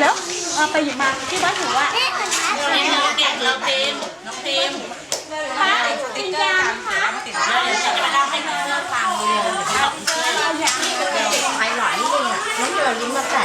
แล้วเอาไปหยิบมาที่บ้านหนูว่านี่น้องเด็กน้อเต็มน้องเต็มค่ะกินยาค่ะจะยาเล่าให้เพื่อฟังเลยเอาอย่างนี้ไปหลอนนิดนึงอะน้องโยนลิ้นมาแตะ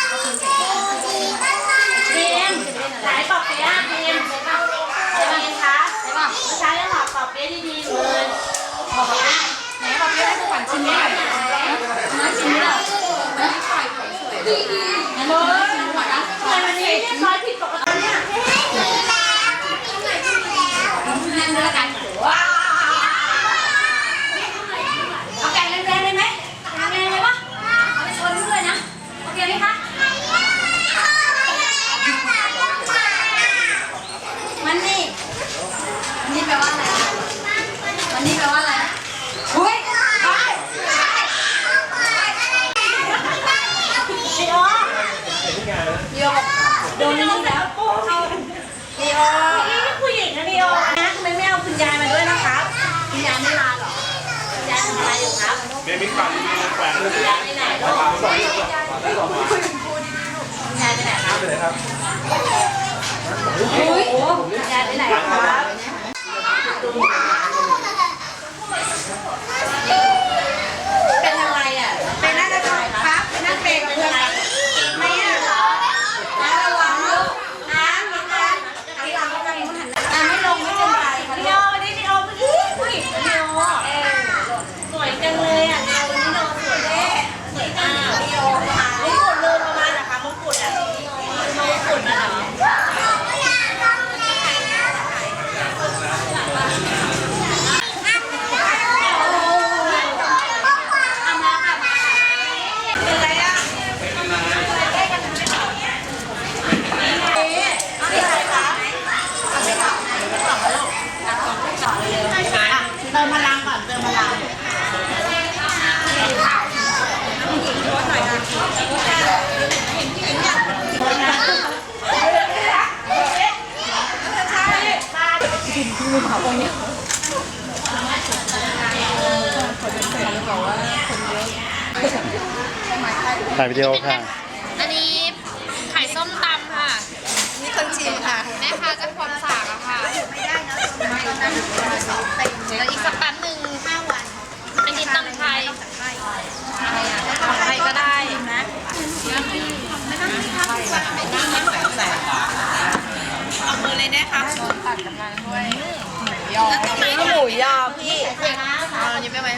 เบมิกปัมีแขวนเลยย้ไปไหนย้ายไปไหนย้ไปไหนครับย้ายไปไหน ถ่ายวิดีโอค่ะ อันนี้ไข่ส้มตำค่ะ นี่คนจีนค่ะ แม่ค้าจะร้อมสากอะค่ค่ะเดี๋ยวอีกสักแป๊บหนึ่งห้าวันเป็นดินตำไทยตำไทยก็ได้นะเอามือเลยนะคะตัดกันมาด้วยแล้วทำไมหมูย่อพี่ยังไม่ไหว